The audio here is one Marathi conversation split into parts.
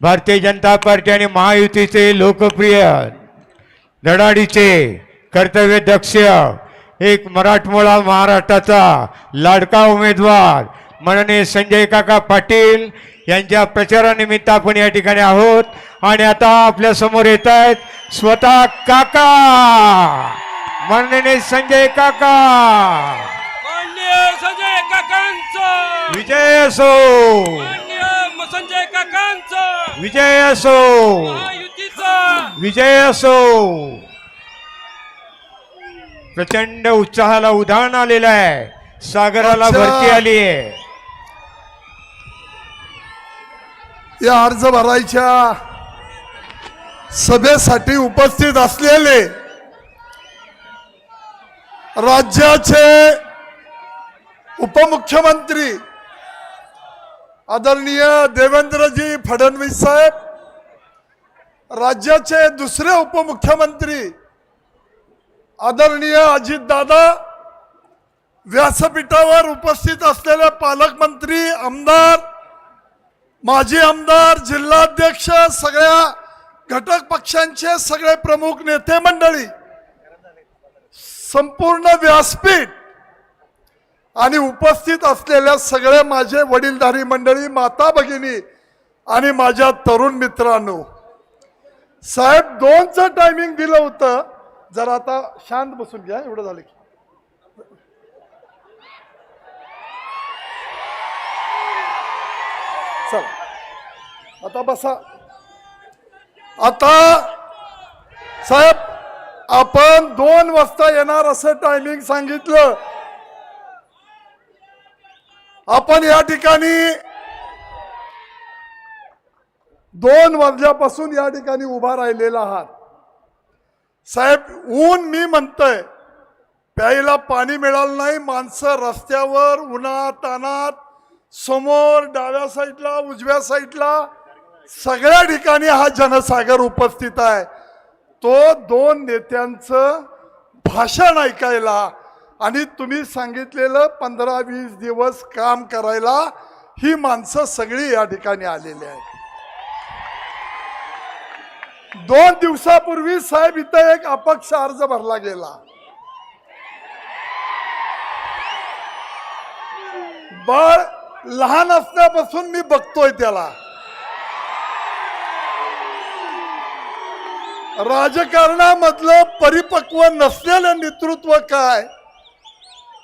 भारतीय जनता पार्टी आणि महायुतीचे लोकप्रिय धडाडीचे कर्तव्य दक्ष एक मराठमोळा महाराष्ट्राचा लाडका उमेदवार माननीय संजय काका पाटील यांच्या प्रचारानिमित्त आपण या ठिकाणी आहोत. आणि आता आपल्यासमोर येत आहेत स्वतः काका. माननीय संजय काका. संजय काकांचं. विजय असो. संजय काकांचं. विजय असो. महायुतीचा. विजय असो. प्रचंड उत्साहाला उधाण आलेलं आहे. सागराला अच्छा. भरती आली आहे. या अर्ज भरायच्या सभेसाठी उपस्थित असलेले राज्याचे उपमुख्यमंत्री आदरणीय देवेंद्रजी फडणवीस साहेब राज्याचे दुसरे उपमुख्यमंत्री आदरणीय अजितदादा व्यासपीठावर उपस्थित असलेले पालकमंत्री आमदार माजी आमदार जिल्हाध्यक्ष सगळ्या घटक पक्षांचे सगळे प्रमुख नेते मंडळी संपूर्ण व्यासपीठ आणि उपस्थित असलेल्या सगळे माझे वडीलधारी मंडळी माता भगिनी आणि माझ्या तरुण मित्रांनो साहेब दोनचं टायमिंग दिलं होतं. जरा आता शांत बसून घ्या एवढं झालं की. चला. आता बसा. आता साहेब आपण दोन वाजता येणार असं टायमिंग सांगितलं. आपण या ठिकाणी दोन वर्षापासून या ठिकाणी उभा राहिलेला आहात. साहेब ऊन मी म्हणतोय प्यायला पाणी मिळालं नाही माणसं रस्त्यावर उन्हात तानात समोर डाव्या साईडला उजव्या साईडला सगळ्या ठिकाणी हा जनसागर उपस्थित आहे. तो दोन नेत्यांचं भाषण ऐकायला आणि तुम्ही सांगितलेलं पंधरा वीस दिवस काम करायला ही माणसं सगळी या ठिकाणी आलेली आहेत. दोन दिवसापूर्वी साहेब इथं एक अपक्ष अर्ज भरला गेला. बाळ लहान असल्यापासून मी बघतोय त्याला. राजकारणामधलं परिपक्व नसलेलं नेतृत्व काय?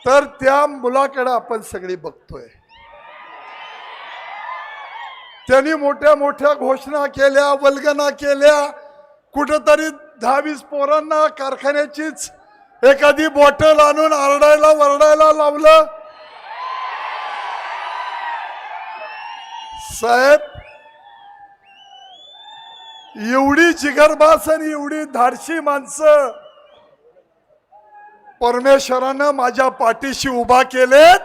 तर त्या मुलाकडे आपण सगळी बघतोय. त्यांनी मोठ्या मोठ्या घोषणा केल्या वल्गना केल्या. कुठंतरी दहावीस पोरांना कारखान्याचीच एखादी बॉटल आणून आरडायला वरडायला लावलं. साहेब एवढी जिगरबास आणि एवढी धाडशी माणसं परमेश्वरानं माझ्या पाठीशी उभा केलेत.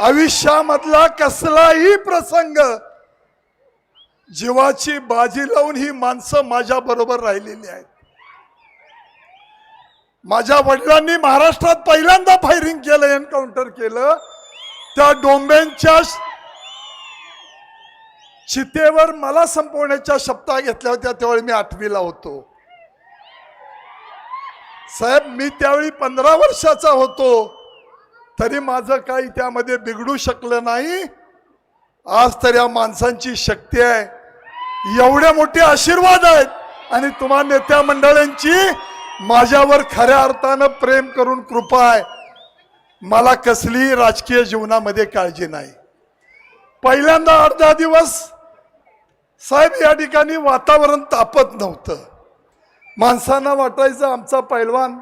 आयुष्यामधला कसलाही प्रसंग जीवाची बाजी लावून ही माणसं माझ्या बरोबर राहिलेली आहेत. माझ्या वडिलांनी महाराष्ट्रात पहिल्यांदा फायरिंग केलं एन्काउंटर केलं. त्या डोंब्यांच्या चितेवर मला संपवण्याच्या शब्दा घेतल्या होत्या त्यावेळी मी आठवीला होतो. साहेब मी त्यावेळी पंधरा वर्षाचा होतो. तरी माझं काही त्यामध्ये बिघडू शकलं नाही. आज तर या माणसांची शक्ती आहे. एवढे मोठे आशीर्वाद आहेत. आणि तुम्हा नेत्या मंडळांची माझ्यावर खऱ्या अर्थानं प्रेम करून कृपा आहे. मला कसलीही राजकीय जीवनामध्ये काळजी नाही. पहिल्यांदा अर्धा दिवस साहेब या ठिकाणी वातावरण तापत नव्हतं. माणसांना वाटायचं आमचा पैलवान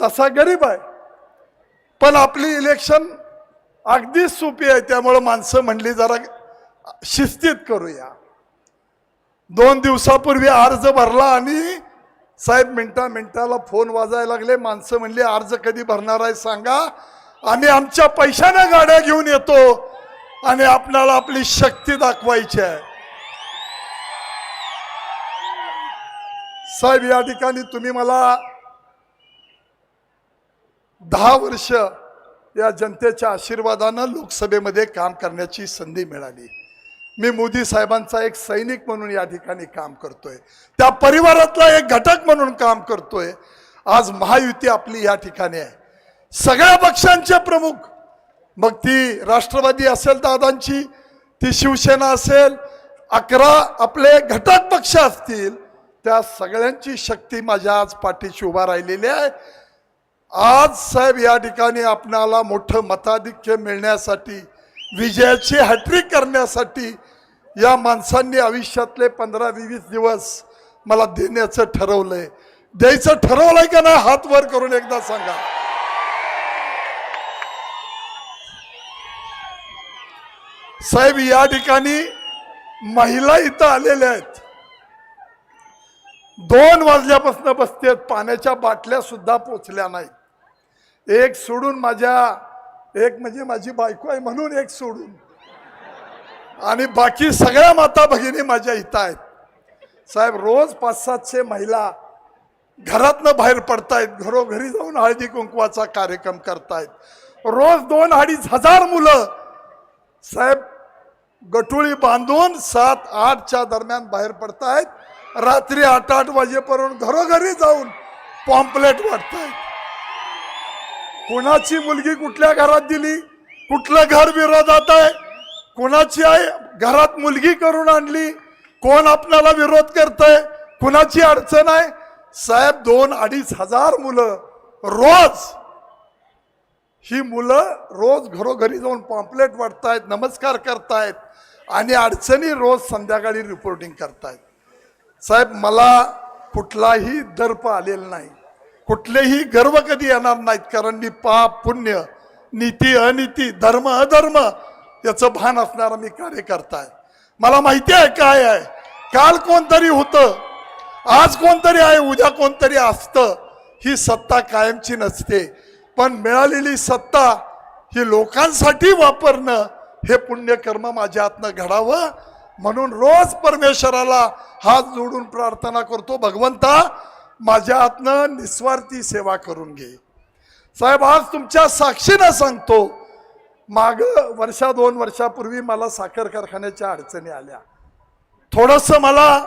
तसा गरीब आहे. पण आपली इलेक्शन अगदीच सोपी आहे त्यामुळं माणसं म्हणली जरा शिस्तीत करूया. दोन दिवसापूर्वी अर्ज भरला आणि साहेब मिनटा मिनटाला फोन वाजायला लागले. माणसं म्हणली अर्ज कधी भरणार आहे सांगा. आम्ही आमच्या पैशाने गाड्या घेऊन येतो आणि आपल्याला आपली शक्ती दाखवायची आहे. साहेब या ठिकाणी तुम्ही मला दहा वर्ष या जनतेच्या आशीर्वादानं लोकसभेमध्ये काम करण्याची संधी मिळाली. मी मोदी साहेबांचा एक सैनिक म्हणून या ठिकाणी काम करतोय. त्या परिवारातला एक घटक म्हणून काम करतोय. आज महायुती आपली या ठिकाणी आहे. सगळ्या पक्षांचे प्रमुख मग ती राष्ट्रवादी असेल दादांची ती शिवसेना असेल अकरा आपले घटक पक्ष असतील त्या सगळ्यांची शक्ती माझ्या आज पाठीशी उभा राहिलेली आहे. आज साहेब या ठिकाणी आपणाला मोठं मताधिक्य मिळण्यासाठी विजयाची हॅट्रिक करण्यासाठी या माणसांनी आयुष्यातले पंधरा वीस दिवस मला देण्याचं ठरवलंय. द्यायचं ठरवलंय का नाही हात वर करून एकदा सांगा. साहेब या ठिकाणी महिला इथं आलेल्या आहेत. दोन वाजल्यापासून बसतेत पाण्याच्या बाटल्या सुद्धा पोचल्या नाहीत. एक सोडून माझ्या एक म्हणजे माझी बायको आहे म्हणून एक सोडून. आणि बाकी सगळ्या माता भगिनी माझ्या इथं आहेत. साहेब रोज पाच सातशे महिला घरातनं बाहेर पडतायत घरोघरी जाऊन हळदी कुंकवाचा कार्यक्रम करतायत. रोज दोन अडीच हजार मुलं. साहेब गटुळी बांधून सात आठच्या दरम्यान बाहेर पडतायत. रात्री आठ आठ वाजेपर्यंत घरोघरी जाऊन पॉम्पलेट वाटतायत कोणाची मुलगी कुठल्या घरात दिली? कुठलं घर विरोधात आहे? कोणाची आई घरात मुलगी करून आणली? कोण आपल्याला विरोध करतय? कुणाची अडचण आहे? साहेब दोन अडीच हजार मुलं रोज ही मुलं रोज घरोघरी जाऊन पॉम्पलेट वाटतायत नमस्कार करतायत आणि अडचणी रोज संध्याकाळी रिपोर्टिंग करतायत. साहेब मला कुठलाही दर्प आलेला नाही. कुठलेही गर्व कधी येणार नाहीत कारण मी पाप पुण्य नीती अनिती धर्म अधर्म याचं भान असणारा मी कार्यकर्ता आहे. मला माहिती आहे काय आहे. काल कोणतरी होतं आज कोणतरी आहे उद्या कोणतरी असतं ही सत्ता कायमची नसते. पण मिळालेली सत्ता ही लोकांसाठी वापरणं हे पुण्यकर्म माझ्या हातनं घडावं म्हणून रोज परमेश्वराला हात जोडून प्रार्थना करतो भगवंता माझ्या हातनं निस्वार्थी सेवा करून घे. साहेब आज तुमच्या साक्षीनं सांगतो माग वर्षा दोन वर्षापूर्वी मला साखर कारखान्याच्या अडचणी आल्या. थोडस मला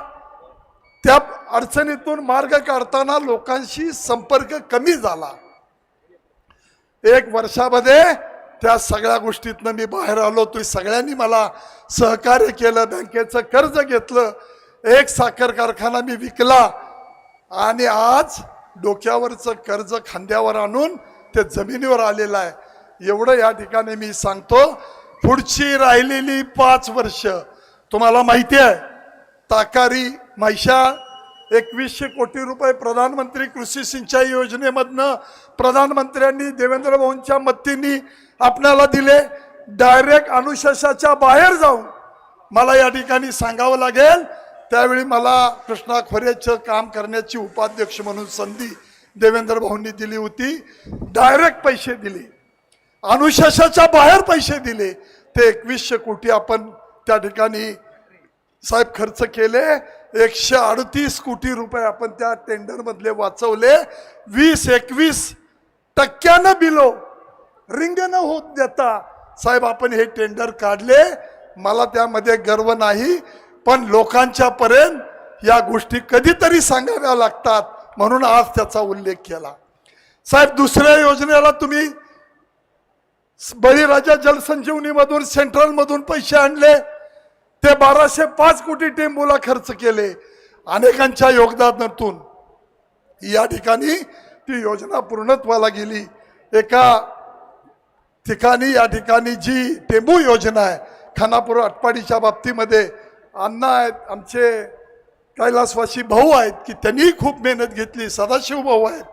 त्या अडचणीतून मार्ग काढताना लोकांशी संपर्क कमी झाला. एक वर्षामध्ये त्या सगळ्या गोष्टीतनं मी बाहेर आलो. तुम्ही सगळ्यांनी मला सहकार्य केलं बँकेचं कर्ज घेतलं. एक साखर कारखाना मी विकला. आणि आज डोक्यावरचं कर्ज खांद्यावर आणून ते जमिनीवर आलेलं आहे. एवढं या ठिकाणी मी सांगतो. पुढची राहिलेली पाच वर्ष तुम्हाला माहिती आहे ताकारी म्हैशा एकवीसशे कोटी रुपये प्रधानमंत्री कृषी सिंचाई योजनेमधनं प्रधानमंत्र्यांनी देवेंद्र भाऊंच्या मदतीने आपल्याला दिले डायरेक्ट अनुशेषाच्या बाहेर जाऊन. मला या ठिकाणी सांगावं लागेल त्यावेळी मला कृष्णा खोरेचं काम करण्याची उपाध्यक्ष म्हणून संधी देवेंद्र भाऊंनी दिली होती. डायरेक्ट पैसे दिले. अनुशेषाच्या बाहेर पैसे दिले. ते एकवीसशे कोटी आपण त्या ठिकाणी साहेब खर्च केले. एकशे अडतीस कोटी रुपये आपण त्या टेंडरमधले वाचवले. वीस एकवीस टक्क्यानं बिलो रिंग न होत देता. साहेब आपण हे टेंडर काढले. मला त्यामध्ये गर्व नाही पण लोकांच्या पर्यंत या गोष्टी कधीतरी सांगाव्या लागतात म्हणून आज त्याचा उल्लेख केला. साहेब दुसऱ्या योजनेला तुम्ही बळीराजा जलसंजीवनीमधून सेंट्रलमधून पैसे आणले. ते बाराशे पाच कोटी टेंबूला खर्च केले. अनेकांच्या योगदानातून. या ठिकाणी ती योजना पूर्णत्वाला गेली. एका ठिकाणी या ठिकाणी जी टेंबू योजना आहे खानापूर अटपाडीच्या बाबतीमध्ये अण्णा आहेत आमचे कैलासवासी भाऊ आहेत की त्यांनीही खूप मेहनत घेतली सदाशिव भाऊ आहेत.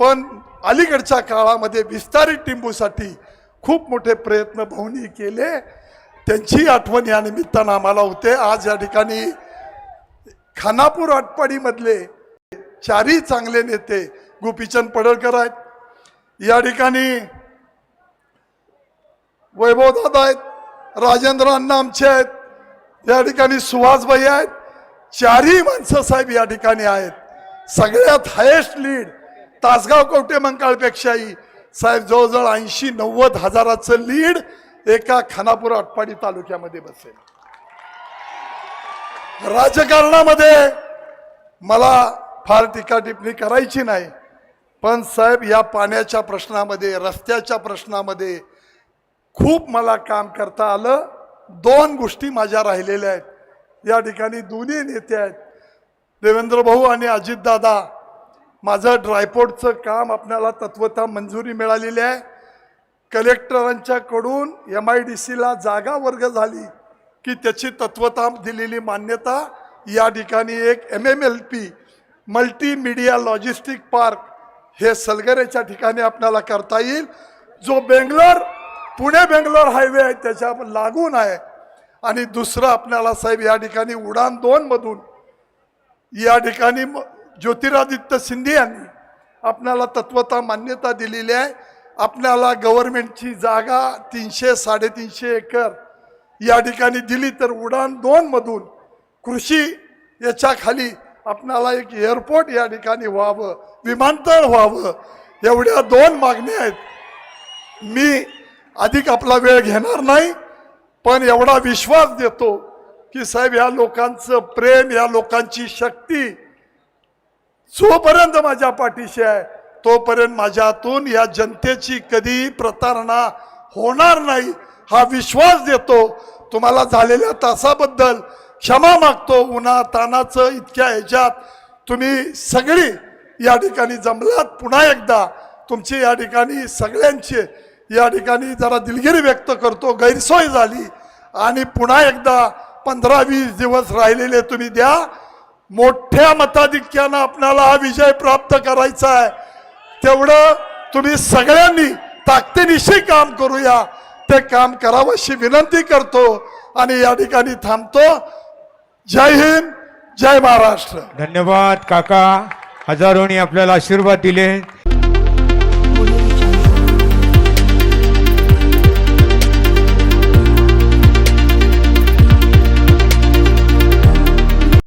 पण अलीकडच्या काळामध्ये विस्तारित टिंबूसाठी खूप मोठे प्रयत्न भाऊनी केले. त्यांची आठवण या निमित्तानं आम्हाला होते. आज या ठिकाणी खानापूर आटपाडीमधले चारही चांगले नेते गोपीचंद पडळकर आहेत. या ठिकाणी वैभवदादा आहेत राजेंद्र अण्णा आमचे आहेत. या ठिकाणी सुहासभाई आहेत. चारही माणसं साहेब या ठिकाणी आहेत. सगळ्यात हायेस्ट लीड तासगाव कवटे मंकाळपेक्षाही. साहेब जवळजवळ ऐंशी नव्वद हजाराचं लीड एका खानापूर आटपाडी तालुक्यामध्ये बसेल. राजकारणामध्ये मला फार टीका टिप्पणी करायची नाही. पण साहेब या पाण्याच्या प्रश्नामध्ये रस्त्याच्या प्रश्नामध्ये खूप मला काम करता आलं. दोन गोष्टी माझ्या राहिलेल्या आहेत. या ठिकाणी दोन्ही नेते आहेत. देवेंद्र भाऊ आणि अजितदादा माझं ड्रायपोर्टचं काम आपल्याला तत्वता मंजुरी मिळालेली आहे. कलेक्टरांच्याकडून एम आय डी सीला जागा वर्ग झाली की त्याची तत्वता दिलेली मान्यता. या ठिकाणी एक M M L P multimedia logistic park हे सलगरेच्या ठिकाणी आपल्याला करता येईल. जो बेंगलोर पुणे बेंगलोर हायवे आहे त्याच्या लागून आहे. आणि दुसरं आपल्याला साहेब या ठिकाणी उडान दोनमधून या ठिकाणी ज्योतिरादित्य शिंदे यांनी आपल्याला तत्वता मान्यता दिलेली आहे. आपल्याला गव्हर्मेंटची जागा तीनशे साडेतीनशे एकर या ठिकाणी दिली तर उडान दोनमधून कृषी याच्या खाली आपणाला एक एअरपोर्ट या ठिकाणी व्हावं विमानतळ व्हावं एवढ्या दोन मागण्या आहेत. मी अधिक आपला वेळ घेणार नाही पण एवढा विश्वास देतो की साहेब या लोकांचं प्रेम या लोकांची शक्ती जोपर्यंत माझ्या पाठीशी आहे तोपर्यंत माझ्यातून या जनतेची कधी प्रतारणा होणार नाही हा विश्वास देतो. तुम्हाला झालेल्या तासाबद्दल क्षमा मागतो. उन्हा तानाचं इतक्या ह्याच्यात तुम्ही सगळी या ठिकाणी जमलात. पुन्हा एकदा तुमची या ठिकाणी सगळ्यांचे या ठिकाणी जरा दिलगिरी व्यक्त करतो गैरसोय झाली. आणि पुन्हा एकदा पंधरा वीस दिवस राहिलेले तुम्ही द्या. मोठ्या मताधिक्यानं आपल्याला हा विजय प्राप्त करायचा आहे. तेवढं तुम्ही सगळ्यांनी ताकदीनिशी काम करूया. ते काम करावं अशी विनंती करतो आणि या ठिकाणी थांबतो. जय हिंद जय महाराष्ट्र. धन्यवाद काका. हजारोनी आपल्याला आशीर्वाद दिले.